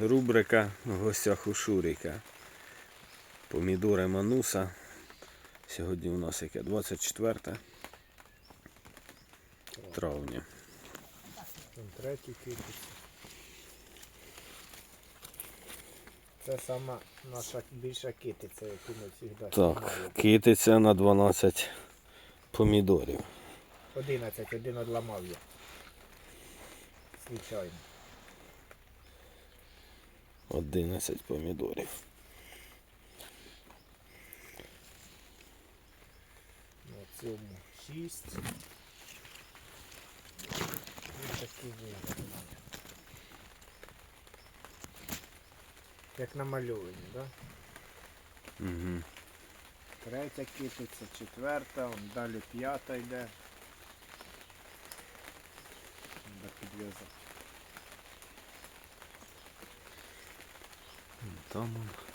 Рубрика в гостях у Шуріка. Помідори Мануса. Сьогодні у нас яке 24 травня. Третій. Це сама наша більша китиця, яку ми завжди Так, китиця на 12 помідорів. 11, один одламав я. Звичайно. 11 помідорів. На цьому 6. Ось такі вигляд. Як намальовані, так? Да? Угу. Третя китиця, четверта, он далі п'ята йде. Треба Todo.